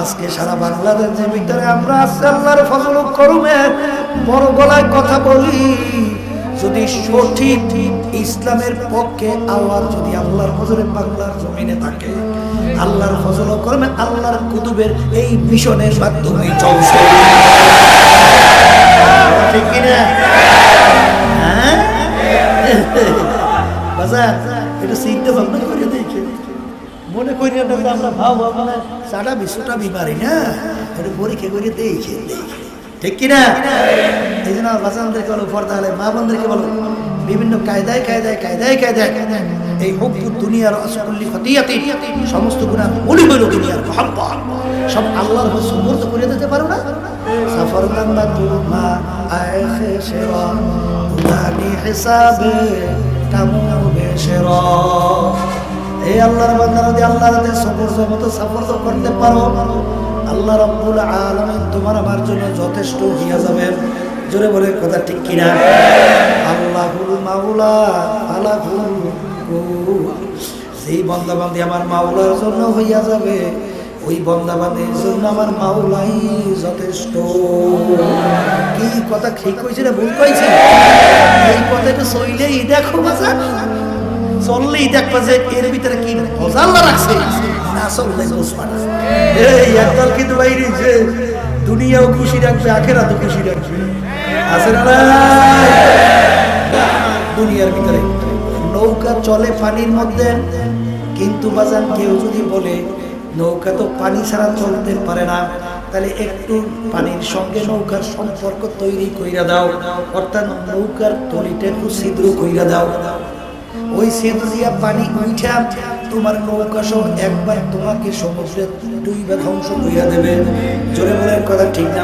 আজকে সারা বাংলাদেশের ভিতরে আমরা আজকে আল্লাহর ফজল করুমে, বড় গলায় কথা বলি, যদি সঠিক ইসলামের পক্ষে আওয়াজ যদি আল্লাহর ফজলে বাংলার জমিনে থাকে, আল্লাহর ফজল করবে আল্লাহর কুতুবের এই মিশনের মাধ্যমে চলছে। ঠিক কিনা? হ্যাঁ? বাজার? চিন্তা ভাবনা করে দেখে মনে করি আমরা ভাব সারা বিশ্বটা না? এটা পরীক্ষা করে দেখে ঠিক কিনা? এই জন্য বাচ্চাদেরকে বলো, পর্দা হলে মা বলো, বিভিন্ন কায়দায় কায়দায় কায়দায় কায়দায় এই হোক দুনিয়ার অসকুল্লি খতিয়াতি, সমস্ত গুণা বলি হইল দুনিয়ার সব আল্লাহর সুমর্ত করে দিতে পারো না? সফর আয় উদানি হিসাবে কামু এই আল্লাহর বান্দা যদি আল্লাহর হাতে সফর জগতে সফর করতে পারো, আল্লাহ রব্বুল আলামিন তোমার আমার জন্য যথেষ্ট হইয়া যাবে। জোরে বলে কথা ঠিক কিনা? আল্লাহুল মাওলা, আলাহুল যেই বন্দাবান্দি আমার মাওলার জন্য হইয়া যাবে, ওই বন্দাবান্দির জন্য আমার মাওলাই যথেষ্ট। কি কথা ঠিক কইছে না ভুল কইছে? এই কথাটা সইলেই দেখো বাজার চললেই দেখবা যে এর ভিতরে কি মজাল্লা রাখছে। এই, একদল কিন্তু বাইরে যে দুনিয়াও খুশি রাখবে আখেরা তো খুশি রাখবে। আছে না দুনিয়ার ভিতরে নৌকা চলে পানির মধ্যে, কিন্তু বাজান কেউ যদি বলে, নৌকা তো পানি ছাড়া চলতে পারে না, তাহলে একটু পানির সঙ্গে নৌকার সম্পর্ক তৈরি কইরা দাও, অর্থাৎ নৌকার তলিটা একটু ছিদ্র কইরা দাও। ওই সেতু দিয়া পানি উঠা, তোমার নৌকা সহ একবার তোমাকে সমুদ্রে ডুইবা ধ্বংস কইরা দেবে। জোরে বলে কথা, ঠিক না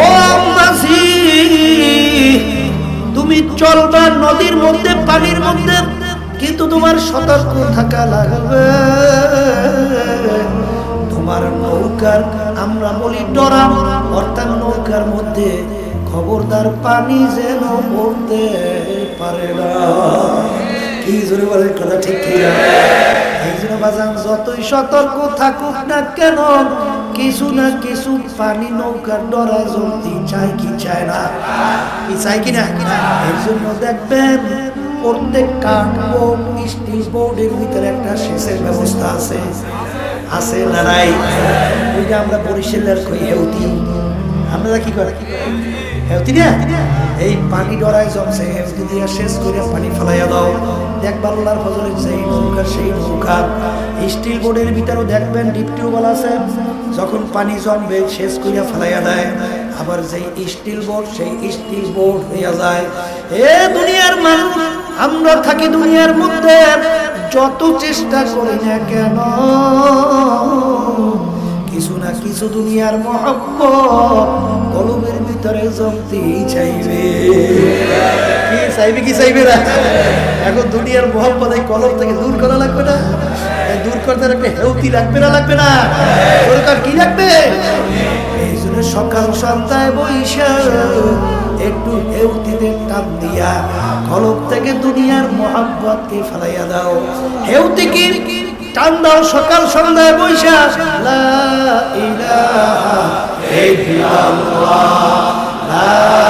ও তুমি চলবা নদীর মধ্যে, পানির মধ্যে, কিন্তু তোমার সতর্ক থাকা লাগবে। তোমার নৌকার, আমরা বলি ডরা, অর্থাৎ নৌকার মধ্যে খবরদার পানি যেন পড়তে। পারে না। কি জোরে বলে কথা ঠিক ঠিক এই জন্য বাজান, যতই সতর্ক থাকুক না কেন, কিছু না কিছু পানি নৌকার ডরা জ্বলতে, চাই কি চায় না। কি চাই কি না? এই জন্য দেখবেন, প্রত্যেক কাঠ বোর্ড স্টিল বোর্ডের ভিতরে একটা সেচের ব্যবস্থা আছে। আছে না নাই? ওই যে আমরা বরিশালের কই হেউতি আমরা কি করে হেউতি না এই পানি ডরায় জমছে হেউতি দিয়ে শেষ করে পানি ফেলাইয়া দাও। দেখবার আল্লাহর ফজলে সেই নৌকা সেই নৌকা। স্টিল বোর্ডের ভিতরেও দেখবেন, ডিপ টিউবওয়েল আছে। যখন পানি জমবে, শেষ করিয়া ফেলাইয়া দেয়। আবার যেই স্টিল বোর্ড, সেই স্টিল বোর্ড হইয়া যায়। এ দুনিয়ার মানুষ, আমরা থাকি দুনিয়ার মধ্যে। যত চেষ্টা করি না কেন কিছু না কিছু দুনিয়ার মহব্বত কলমের ভিতরে জমতেই চাইবে। কি চাইবে কি চাইবে না এখন দুনিয়ার মহব্বত এই কলম থেকে দূর করা লাগবে না। দূর করতে একটা হেউতি লাগবে না লাগবে না? দরকার কি লাগবে? এই জন্য সকাল সন্ধ্যায় বৈশা একটু হেউতিতে টান দিয়া কলম থেকে দুনিয়ার মহাব্বতকে ফেলাইয়া দাও। হেউতি কি? টান দাও সকাল সন্ধ্যায় বৈশাখ লা ইলাহা ইল্লাল্লাহ লা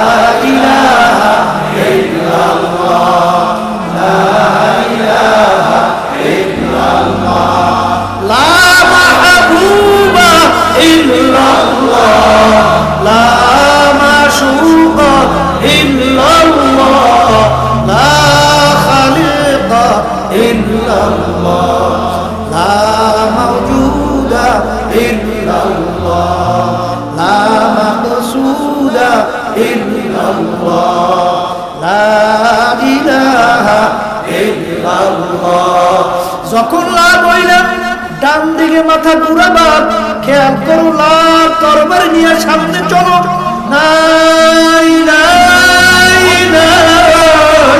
মাথা ঘুরাবার খেয়াল করো লাভ তরবার নিয়ে সামনে চলো। নাই নাই নাই।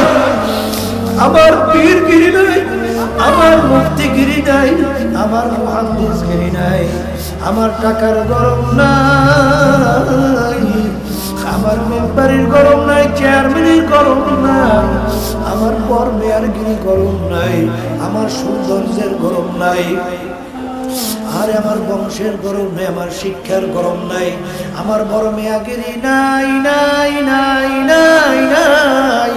আমার পীর গিরি নাই, আমার মুক্তি গিরি নাই, আমার মহাদিস গিরি নাই, আমার টাকার গরম নাই, আমার মেম্বারের গরম নাই, চেয়ারম্যানের গরম নাই, আমার পর মেয়ার গিরি গরম নাই, আমার সৌন্দর্যের গরম নাই। আরে আমার বংশের গরম নেই, আমার শিক্ষার গরম নাই, আমার বড় মেয়াগিরি নাই নাই নাই নাই নাই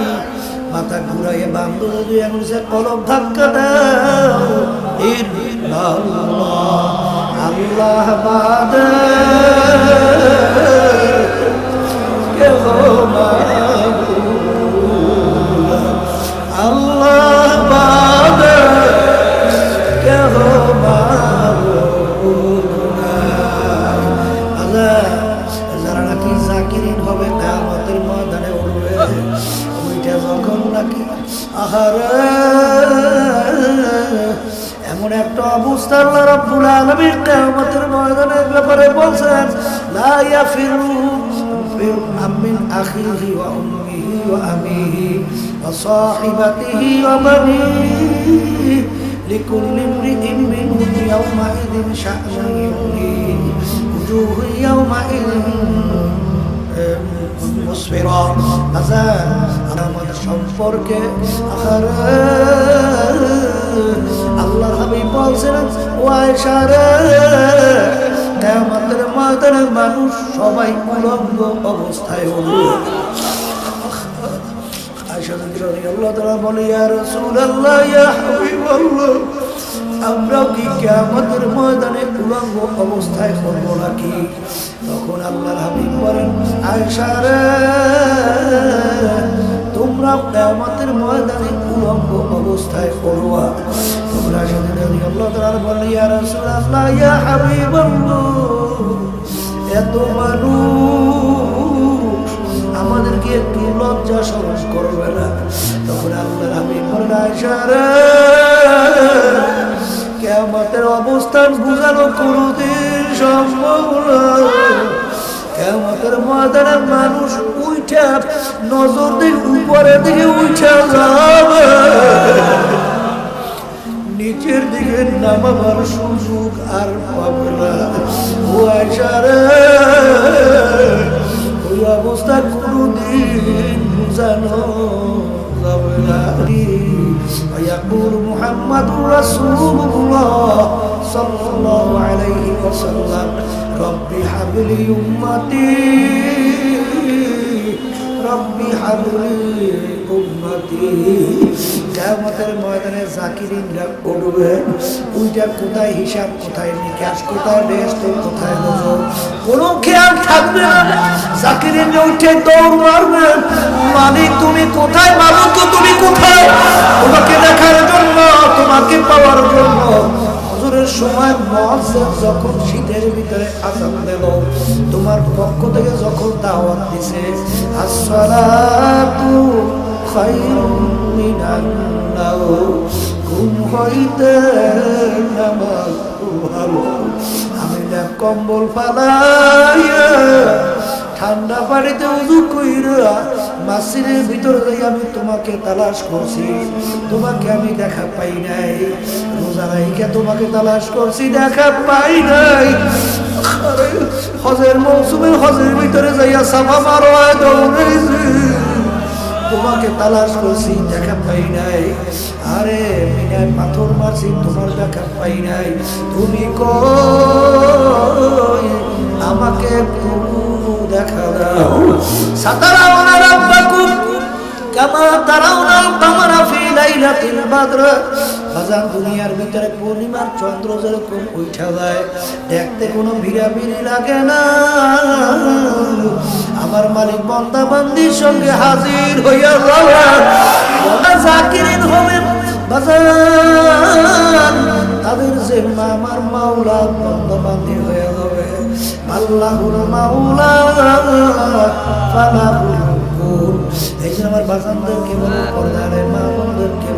মাথা ঘুরাইয়ে বান্ধব যদি কলম ধাক্কা দাও আল্লাহ বাদ মাবুদ। লা ইয়াফিরু من أخيه وأمه وأبيه وصاحبته وبنيه لكل امرئ منهم يومئذ شأن يغنيه وجوه يومئذ মুসফিরা আজান আমাদের সম্পর্কে আহারে আল্লাহ হাবিব বলছিলেন ও আয়েশারে কিয়ামতের ময়দানে মানুষ সবাই উলঙ্গ অবস্থায় হাবিবাল্লাহ আমরাও কি ময়দানে অবস্থায় করব তখন তোমরা কিয়ামতের ময়দানে উলঙ্গ অবস্থায় করবা। সাথে রাদিয়াল্লাহু তাআলা বলেন ইয়া রাসূলুল্লাহ ইয়া হাবিবাল্লাহ এত মানুষ আমাদেরকে একটু লজ্জা সরস করবে না তখন আল্লাহ আমি কেমতের অবস্থান বুঝানো কোনোদিন সম্ভব কেমতের ময়দানে মানুষ উঠা নজর দিকে উপরের দিকে উঠা যাবে নিচের দিকে নামাবার সুযোগ আর পাবে না ও আশারে ওই অবস্থা কোনদিন বুঝানো যাবে না يقول محمد رسول الله صلى الله عليه وسلم رب هب لي أمتي রব্বি হাবলি উম্মতি কিয়ামতের ময়দানে জাকিরিনরা উঠবে ওইটা কোথায় হিসাব, কোথায় নিকাশ, কোথায় রেস্ট, কোথায় নজর? কোনো খেয়াল থাকবে না। জাকিরিনরা উঠে দৌড় মারবে। মালিক, তুমি কোথায়? মালিক, তুমি কোথায়? তোমাকে দেখার জন্য, তোমাকে পাওয়ার জন্য। হজরের সময় মহাজের যখন শীতের ভিতরে আজান দিল তোমার পক্ষ থেকে যখন দাওয়াত দিছে, আসসালাতু নাওম ঘুম হইতে আমি না কম্বল ফালাইয়া ঠান্ডা পানিতে উজু কইরা মাসিরের ভিতরে যাই আমি তোমাকে তালাশ করছি। তোমাকে আমি দেখা পাই নাই। রোজা রাইকে তোমাকে তালাশ করছি, দেখা পাই নাই। হজের মৌসুমে হজের ভিতরে যাইয়া সাফা মারো দৌড়েছি তোমাকে তালাশ করছি, দেখা পাই নাই। আরে, মিনায় পাথর মারছি, তোমার দেখা পাই নাই। তুমি ক আমাকে দেখা দাও। সাতারা রাব্বাকুম কামা তারাউনা কামারা ফি লাইলাতিল বদর। বাজার দুনিয়ার ভিতরে পূর্ণিমার চন্দ্র যেরকম উঠা যায়, দেখতে কোনো ভিড়া ভিড়াভিড়ি লাগে না। আমার মালিক বন্দা বান্দির সঙ্গে হাজির হইয়া জাকিরিন বাজার তাদের যে আমার মাওলা বন্দা বান্দি হয়ে যাবে। আল্লাহুর মাওলা, ফালাহুল এই আমার বাজানদেরকে বলব পর্দারের মা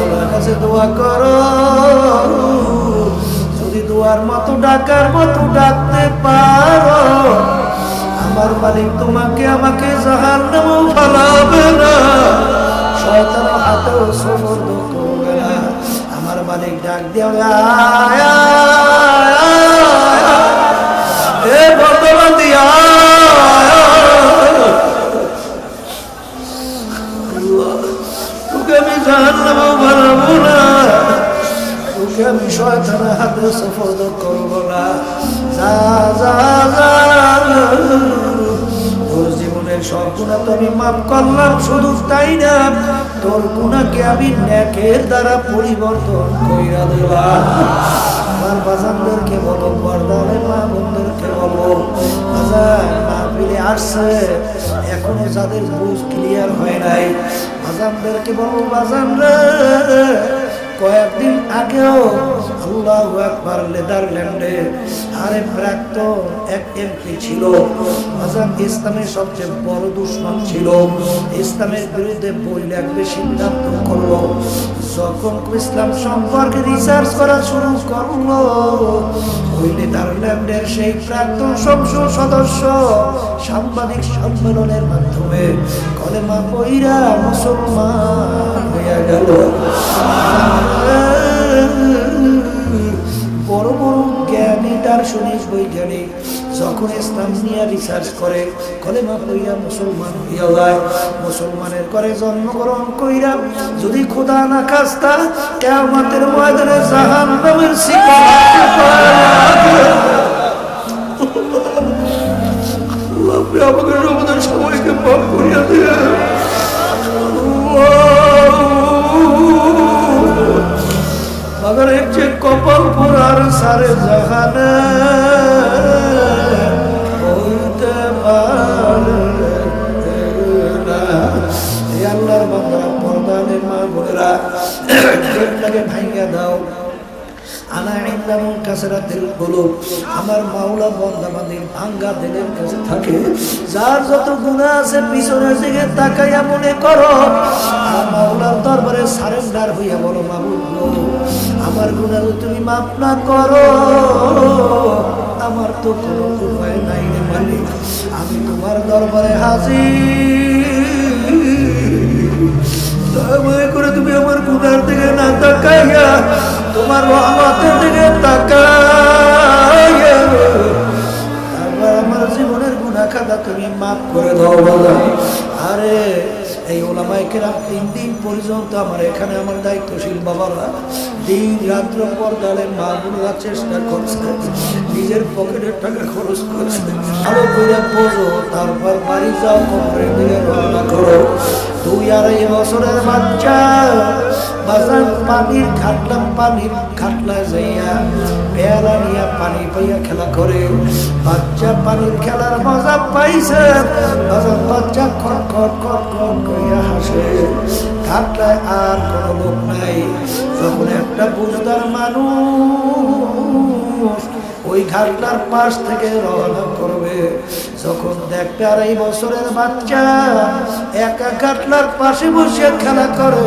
মাওলার কাছে দোয়া করো। যদি দোয়ার মতো ডাকার মতো ডাকতে পারো, আমার মালিক তোমাকে আমাকে জাহান নামও ফালাবে না। শয়তান হাতেও সমর্দ করবে না। আমার মালিক ডাক দেওয়া আয়। এ বর্তমান দিয়া আমি হাতে সফল করব জীবনের সব আমি মাফ করলাম, শুধু তাই না, তোর আমি ন্যাকের দ্বারা পরিবর্তন কইরা দিলাম। আমার বাজানদেরকে বলো বর্দারে মা বোনদেরকে বলো বাজার মা ফিরে আসছে। এখনও যাদের বুঝ ক্লিয়ার হয় নাই, বাজানদেরকে বলো, বাজান রে। কয়েকদিন আগেও আল্লাহ একবার নেদারল্যান্ডে আরে প্রাক্তন এক এমপি ছিল। আজান ইসলামের সবচেয়ে বড় দুশ্মন ছিল। ইসলামের বিরুদ্ধে বই লেখবে সিদ্ধান্ত করল। যখন ইসলাম সম্পর্কে রিসার্চ করা শুরু করল, ওই নেদারল্যান্ডের সেই প্রাক্তন সংসদ সদস্য সাংবাদিক সম্মেলনের মাধ্যমে কলেমা বইরা মুসলমান হইয়া গেল। দার্শনিক বৈজ্ঞানিক যখন ইসলাম নিয়ে রিসার্চ করে কলেমা কইরা মুসলমান হইয়া যায় মুসলমানের করে জন্মগ্রহণ কইরা যদি খোদা না খাস্তা কেমতের ময়দানে জাহান নামের আমাকে আমাদের সবাইকে পাপ করিয়া দেন মগর এক যে কপাল পুরার সারে কাসরাতিল কুলুব আমার মাওলা বন্দাবান্দির ভাঙ্গা দিলের কাছে থাকে। যার যত গুনাহ আছে পিছনের দিকে তাকাইয়া মনে করো আর মাওলার দরবারে সারেন্ডার হইয়া বলো, মাবুদ আমার গুনাহ তুমি মাফ না করো, আমার তো কোনো উপায় নাই রে মালিক, আমি তোমার দরবারে হাজির। দয়া করে তুমি আমার গুনার দিকে না তাকাইয়া তোমার রহমতের দিকে তারপর আমার জীবনের গুণা খাতা তুমি মাফ করে দাও বাবা। আরে, এই ওলামাই কেরাম, তিন দিন পর্যন্ত আমার এখানে আমার দায়িত্বশীল বাবারা দিন রাত্র পর ডালে মা বোনেরা চেষ্টা করছে। নিজের পকেটের টাকা খরচ করছে। ভালো করে বোঝো, তারপর বাড়ি যাও, কবরে দিকে রওনা করো। দুই আড়াই বছরের বাচ্চা। বাজার পানির খাটলাম, পানির খাটলা যাইয়া পেয়ালা নিয়া পানি পাইয়া খেলা করে। বাচ্চা পানির খেলার মজা পাইছে। বাজার বাচ্চা খট খট খট খট করিয়া হাসে। খাটলায় আর কোনো লোক নাই। যখন একটা বুঝদার মানুষ ওই ঘাটলার পাশ থেকে রওনা করবে। যখন দেখবে আর এই বছরের বাচ্চা একা ঘাটলার পাশে বসে খেলা করে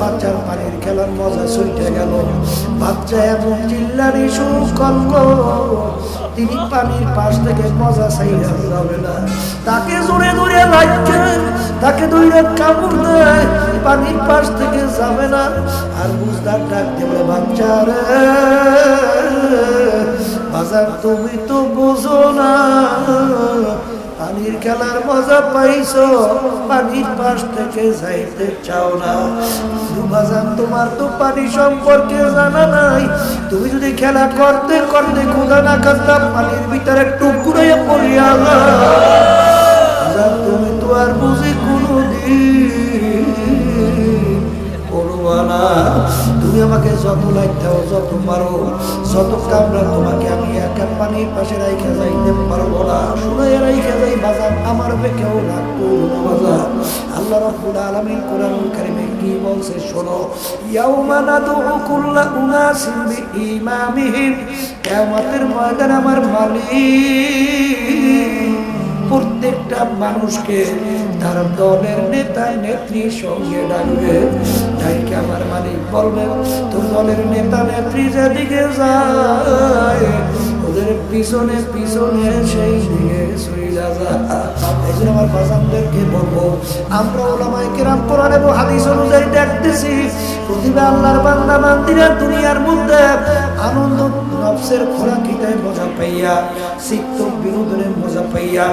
বাচ্চার পানির খেলার মজা গেল। বাচ্চা তিনি পানির পাশ থেকে মজা চাইলে যাবে না। তাকে জোরে ধরে লাগছে তাকে ধরে কামড় দেয়, পানির পাশ থেকে যাবে না। আর বুঝদার ডাক দেবে বাচ্চা রে, বাজার তুমি তো বোঝো না। পানির খেলার মজা পাইছো, পানির পাশ থেকে যাইতে চাও না। বাজার তোমার তো পানি সম্পর্কে জানা নাই। তুমি যদি খেলা করতে করতে খোদা না করতাম পানির ভিতরে টুকুরাইয়া পড়িয়া তুমি আর বুঝি কোনো করবা তুমি আমাকে যত লাইট দাও, যত পারো, যত কামরা তোমাকে আমি একা পানির পাশে রাইখা যাইতে পারব না। শুনে রাইখা যাই বাজার, আমার কেউ রাখব না বাজার। আল্লাহ রাব্বুল আলামিন কোরআনুল কারীমে কি বলছে, শোনো, ইয়াউমা নাদউ কুল্লা উনাসিন বিইমামিহিম। কিয়ামতের ময়দানে আমার মালিক প্রত্যেকটা মানুষকে তার দলের নেতা, নেত্রী সঙ্গে ডাকবে। ডাইকে আমার মালিক বলবে, তোর দলের নেতা, নেত্রী যেদিকে যায়, ওদের পিছনে পিছনে সেই দিকে বলব, আমরা দেখতেছি দুনিয়ার মধ্যে আনন্দ নফসের খোরাকিতে মজা পাইয়া, সিক্ত বিনোদনের মজা পাইয়া,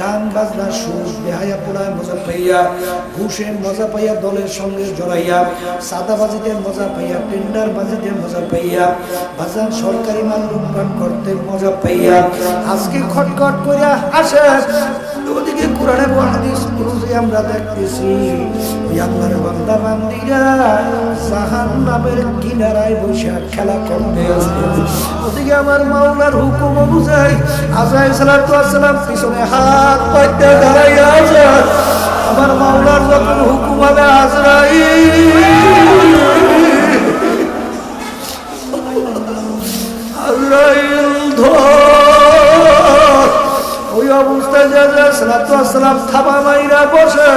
গান বাজনা সুর বেহায়া পোড়ায় মজা পাইয়া ঘুষে মজা পাইয়া দলের সঙ্গে জড়াইয়া, সাদাবাজিতে মজা পাইয়া, টেন্ডার বাজিতে মজা পাইয়া, বাজার সরকারি মাল লুটপাট করতে মজা পাইয়া, আজকে খটখট করিয়া আসে কোরআনে হাদিস অনুযায়ী আমরা দেখতেছি। ওই আল্লাহর বান্দা বান্দিরা জাহান্নামের কিনারায় বসে খেলা করতে ওদিকে আমার মাওলার হুকুম আজরাইল সালাতু আসসালাম পিছনে হাত পাইতে দাঁড়াইয়া আমার মাওলার যখন হুকুম হবে আজরাইল ওই অবস্থায় যে সালাতু থাবা মাইরা বসে।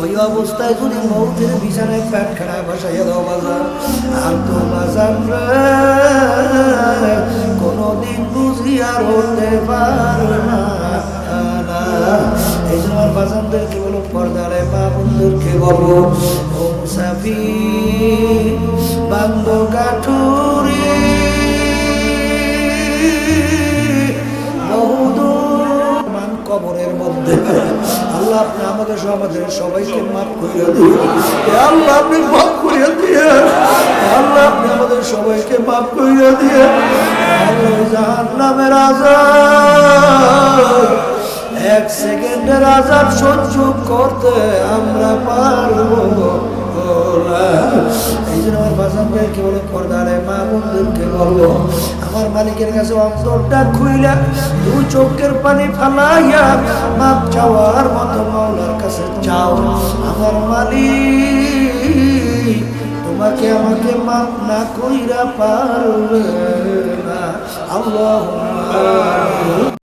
ওই অবস্থায় যদি মৌতের বিছানায় প্যাট খাড়া বসাইয়া দাও বাজার। আর তো কোনোদিন বুঝি আর হতে পারবে না। এই জন্য আমার বাজানদেরকে বলো, পর্দারে মা বন্ধুদেরকে বলো, ও মুসাফি বান্ধ কাঠুরি। কবরের মধ্যে। আল্লাহ, আপনি আমাদের সমাজের সবাইকে মাফ করিয়া দিয়ে আল্লাহ, আপনি মাফ করিয়া দিয়ে আল্লাহ, আপনি আমাদের সবাইকে মাফ করিয়া দিয়ে আল্লাহ আজাদ এক সেকেন্ডের আজাদ সহ্য করতে আমরা পারব। এই জন্য আমার বাসানদেরকে বলো পর্দারে আমার মালিকের কাছে অন্তরটা খুইলা দু চোখের পানি ফালাইয়া মাপ চাওয়ার মতো মাওলার কাছে চাও আমার মালিক, তোমাকে আমাকে মাপ না কইরা পারবে আল্লাহ